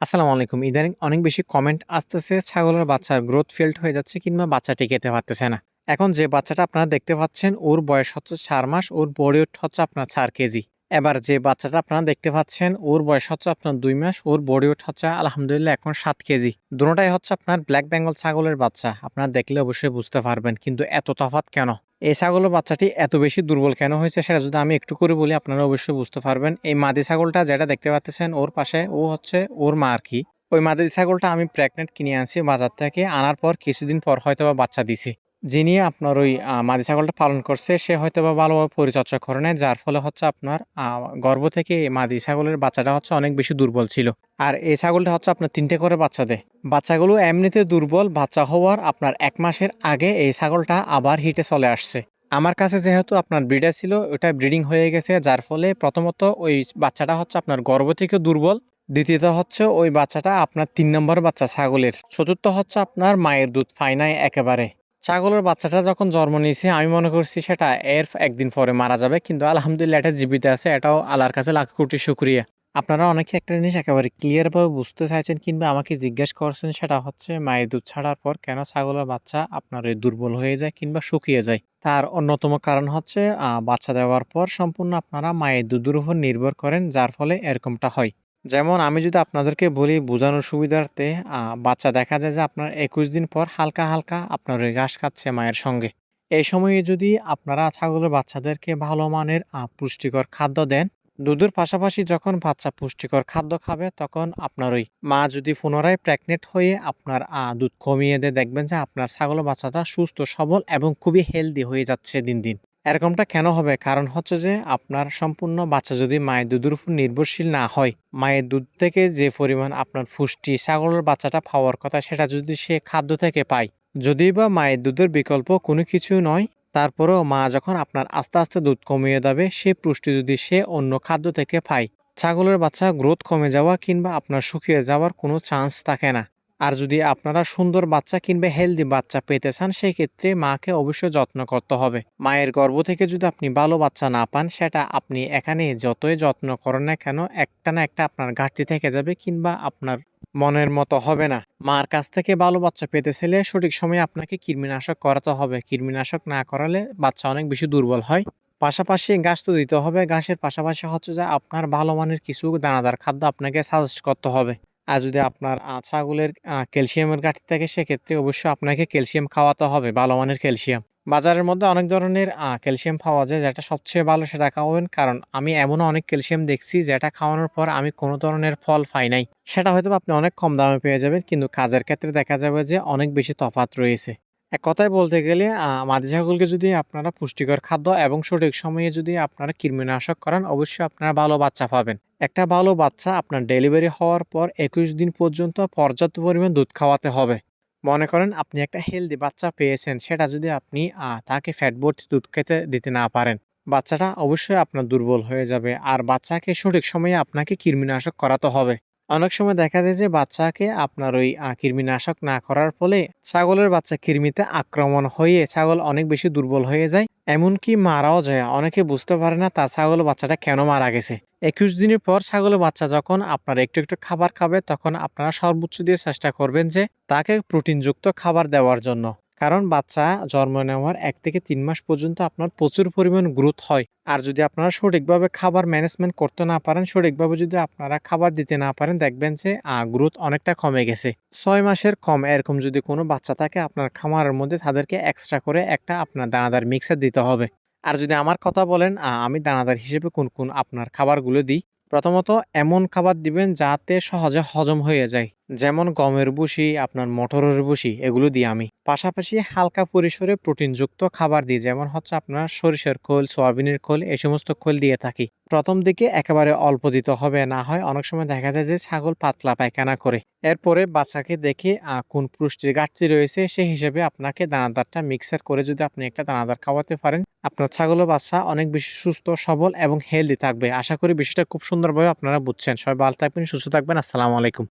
আসসালামু আলাইকুম। ইদানিং অনেক বেশি কমেন্ট আসতেছে ছাগলের বাচ্চার গ্রোথ ফেইল্ড হয়ে যাচ্ছে কিংবা বাচ্চা টিকাতে পারতেছে না। এখন যে বাচ্চাটা আপনারা দেখতে পাচ্ছেন ওর বয়স হচ্ছে চার মাস, ওর বডি হচ্ছে আপনার চার কেজি। এবার যে বাচ্চাটা আপনারা দেখতে পাচ্ছেন ওর বয়স হচ্ছে আপনার দুই মাস, ওর বডি ওয়েট হচ্ছে আলহামদুলিল্লাহ এখন সাত কেজি। দোনোটাই হচ্ছে আপনার ব্ল্যাক বেঙ্গল ছাগলের বাচ্চা। আপনারা দেখলে অবশ্যই বুঝতে পারবেন। কিন্তু এত তফাৎ কেন? এই ছাগলের বাচ্চাটি এত বেশি দুর্বল কেন হয়েছে সেটা যদি আমি একটু করে বলি, আপনারা অবশ্যই বুঝতে পারবেন। এই মাদি ছাগলটা যেটা দেখতে পাচ্ছেন, ওর পাশে ও হচ্ছে ওর মা আর কি ওই মাদি ছাগলটা আমি প্রেগনেন্ট কিনে আনছি বাজার থেকে। আনার পর কিছুদিন পর হয়তো বাচ্চা দিছে। যিনি আপনার ওই মাদি ছাগলটা পালন করছে সে হয়তো বা ভালোভাবে পরিচর্যা করে নেয় যার ফলে হচ্ছে আপনার গর্ভ থেকে মাদি ছাগলের বাচ্চাটা হচ্ছে অনেক বেশি দুর্বল ছিল। আর এই ছাগলটা হচ্ছে আপনার তিনটে করে বাচ্চা দেয়। বাচ্চাগুলো এমনিতে দুর্বল, বাচ্চা হওয়ার আপনার এক মাসের আগে এই ছাগলটা আবার হিটে চলে আসছে। আমার কাছে যেহেতু আপনার ব্রিডার ছিল ওটা ব্রিডিং হয়ে গেছে যার ফলে প্রথমত ওই বাচ্চাটা হচ্ছে আপনার গর্ভ থেকে দুর্বল। দ্বিতীয়ত হচ্ছে ওই বাচ্চাটা আপনার তিন নম্বর বাচ্চা ছাগলের। চতুর্থ হচ্ছে আপনার মায়ের দুধ নাই একেবারে। ছাগলের বাচ্চাটা যখন জন্ম নিয়েছে, আমি মনে করছি সেটা এর একদিন পরে মারা যাবে কিন্তু আলহামদুলিল্লাহ এটা জীবিত আছে, এটাও আল্লাহর কাছে লাখ কোটি শুকরিয়া। আপনারা অনেকে একটা জিনিস একেবারে ক্লিয়ারভাবে বুঝতে চাইছেন, কিংবা আমাকে জিজ্ঞেস করছেন, সেটা হচ্ছে মায়ের দুধ ছাড়ার পর কেন ছাগলের বাচ্চা আপনার দুর্বল হয়ে যায় কিংবা শুকিয়ে যায়। তার অন্যতম কারণ হচ্ছে বাচ্চা দেওয়ার পর সম্পূর্ণ আপনারা মায়ের দুধের উপর নির্ভর করেন, যার ফলে এরকমটা হয়। যেমন আমি যদি আপনাদেরকে বলি বোঝানোর সুবিধার্থে বাচ্চা দেখা যায় যে আপনার ২১ দিন পর হালকা, হালকা আপনার ওই ঘাস খাচ্ছে মায়ের সঙ্গে। এই সময়ে যদি আপনারা ছাগলের বাচ্চাদেরকে ভালো মানের পুষ্টিকর খাদ্য দেন, দুধের পাশাপাশি যখন বাচ্চা পুষ্টিকর খাদ্য খাবে তখন আপনার ওই মা যদি পুনরায় প্রেগনেন্ট হয়ে আপনার দুধ কমিয়ে দেয় দেখবেন যে আপনার ছাগলের বাচ্চাটা সুস্থ সবল এবং খুবই হেলদি হয়ে যাচ্ছে দিন, দিন। এরকমটা কেন হবে? কারণ হচ্ছে যে আপনার সম্পূর্ণ বাচ্চা যদি মায়ের দুধের উপর নির্ভরশীল না হয়, মায়ের দুধ থেকে যে পরিমাণ আপনার পুষ্টি ছাগলের বাচ্চাটা পাওয়ার কথা সেটা যদি সে খাদ্য থেকে পায়, যদি বা মায়ের দুধের বিকল্প কোনো কিছু নয়, তারপরেও মা যখন আপনার আস্তে, আস্তে দুধ কমিয়ে দেবে সে পুষ্টি যদি সে অন্য খাদ্য থেকে পায়, ছাগলের বাচ্চা গ্রোথ কমে যাওয়া কিংবা আপনার শুকিয়ে যাওয়ার কোনো চান্স থাকে না। আর যদি আপনারা সুন্দর বাচ্চা কিংবা হেলদি বাচ্চা পেতে চান, সেক্ষেত্রে মাকে অবশ্যই যত্ন করতে হবে। মায়ের গর্ভ থেকে যদি আপনি ভালো বাচ্চা না পান, সেটা আপনি এখানে যতই যত্ন করেন না কেন, একটা না একটা আপনার ঘাটতি থেকে যাবে কিংবা আপনার মনের মতো হবে না। মার কাছ থেকে ভালো বাচ্চা পেতে চাইলে সঠিক সময়ে আপনাকে কৃমিনাশক করাতে হবে। কৃমিনাশক না করালে বাচ্চা অনেক বেশি দুর্বল হয়। পাশাপাশি ঘাস তো দিতে হবে। ঘাসের পাশাপাশি হচ্ছে যে আপনার ভালো মানের কিছু দানাদার খাদ্য আপনাকে সাজেস্ট করতে হবে। আর যদি আপনার ছাগলের ক্যালসিয়ামের ঘাটতি থাকে সেক্ষেত্রে অবশ্যই আপনাকে ক্যালসিয়াম খাওয়াতে হবে, ভালো মানের ক্যালসিয়াম। বাজারের মধ্যে অনেক ধরনের ক্যালসিয়াম পাওয়া যায় যেটা সবচেয়ে ভালো সেটা খাওয়াবেন। কারণ আমি এমনও অনেক ক্যালসিয়াম দেখছি যেটা খাওয়ানোর পর আমি কোনো ধরনের ফল পাই নাই। সেটা হয়তো আপনি অনেক কম দামে পেয়ে যাবেন কিন্তু কাজের ক্ষেত্রে দেখা যাবে যে অনেক বেশি তফাত রয়েছে। এক কথায় বলতে গেলে মাদি ছাগলকে যদি আপনারা পুষ্টিকর খাদ্য এবং সঠিক সময়ে যদি আপনারা কৃমিনাশক করান অবশ্যই আপনারা ভালো বাচ্চা পাবেন। একটা ভালো বাচ্চা আপনার ডেলিভারি হওয়ার পর ২১ দিন পর্যন্ত পর্যাপ্ত পরিমাণ দুধ খাওয়াতে হবে। মনে করেন আপনি একটা হেলদি বাচ্চা পেয়েছেন সেটা যদি আপনি তাকে ফ্যাট ভর্তি দুধ খেতে দিতে না পারেন, বাচ্চাটা অবশ্যই আপনার দুর্বল হয়ে যাবে। আর বাচ্চাকে সঠিক সময়ে আপনাকে কৃমিনাশক করাতে হবে। অনেক সময় দেখা যায় যে বাচ্চাকে আপনার ওই কৃমিনাশক না করার ফলে ছাগলের বাচ্চা কৃমিতে আক্রমণ হয়ে ছাগল অনেক বেশি দুর্বল হয়ে যায়। এমনকি মারাও যায়। অনেকে বুঝতে পারে না তার ছাগলের বাচ্চাটা কেন মারা গেছে। ২১ দিনের পর ছাগলের বাচ্চা যখন আপনার একটু, একটু খাবার খাবে তখন আপনারা সর্বোচ্চ দিয়ে চেষ্টা করবেন যে তাকে প্রোটিনযুক্ত খাবার দেওয়ার জন্য। কারণ বাচ্চা জন্ম নেওয়ার এক থেকে তিন মাস পর্যন্ত আপনার প্রচুর পরিমাণ গ্রোথ হয়। আর যদি আপনারা সঠিকভাবে খাবার ম্যানেজমেন্ট করতে না পারেন, সঠিকভাবে যদি আপনারা খাবার দিতে না পারেন দেখবেন যে গ্রোথ অনেকটা কমে গেছে। ছয় মাসের কম এরকম যদি কোনো বাচ্চা থাকে আপনার খামারের মধ্যে তাদেরকে এক্সট্রা করে একটা আপনার দানাদার মিক্সার দিতে হবে। আর যদি আমার কথা বলেন আমি দানাদার হিসেবে কোন, কোন আপনার খাবারগুলো দিই। প্রথমত এমন খাবার দিবেন যাতে সহজে হজম হয়ে যায়। যেমন গমের ভুসি, আপনার মটরের ভুসি এগুলো দিই আমি। পাশাপাশি হালকা পরিসরে প্রোটিনযুক্ত খাবার দিই যেমন হচ্ছে আপনার সরিষার খোল, সয়াবিনের খোল এই সমস্ত খোল দিয়ে থাকি। প্রথম দিকে একেবারে অল্প দিতে হবে না হয় অনেক সময় দেখা যায় যে ছাগল পাতলা পায়খানা করে। এরপরে বাচ্চাকে দেখে কোন পুষ্টির ঘাটতি রয়েছে সেই হিসেবে আপনাকে দানাদারটা মিক্সার করে যদি আপনি একটা দানাদার খাওয়াতে পারেন, আপনার ছাগলের বাচ্চা অনেক বেশি সুস্থ, সবল এবং হেলদি থাকবে। আশা করি বিষয়টা খুব সুন্দরভাবে আপনারা বুঝছেন। সবাই ভালো থাকবেন, সুস্থ থাকবেন। আসসালামু আলাইকুম।